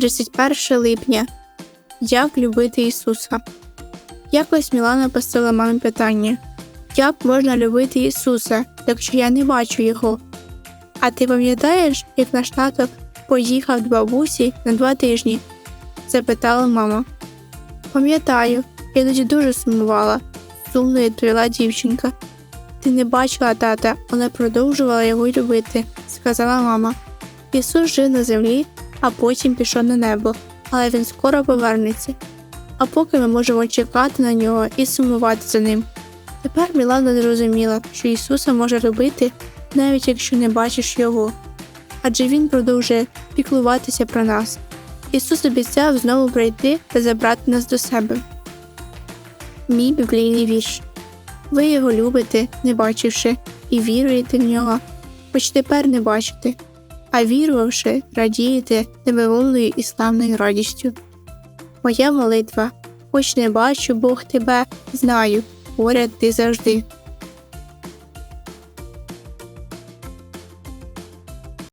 31 липня. Як любити Ісуса? Якось Мілана поставила мамі питання: Як можна любити Ісуса, якщо я не бачу Його? А ти пам'ятаєш, як наш тато поїхав до бабусі на два тижні? запитала мама. Пам'ятаю, я тоді дуже сумувала, сумно відповіла дівчинка. Ти не бачила тата, але продовжувала його любити, сказала мама. Ісус жив на землі, а потім пішов на небо, але він скоро повернеться. А поки ми можемо чекати на нього і сумувати за ним. Тепер Мілана зрозуміла, що Ісуса може любити, навіть якщо не бачиш його. Адже Він продовжує піклуватися про нас. Ісус обіцяв знову прийти та забрати нас до себе. Мій біблійний вірш. Ви його любите, не бачивши, і віруєте в нього, хоч тепер не бачите, а вірувавши, радієте невимовною і славною радістю. Моя молитва, хоч не бачу Бог тебе, знаю, поряд ти завжди.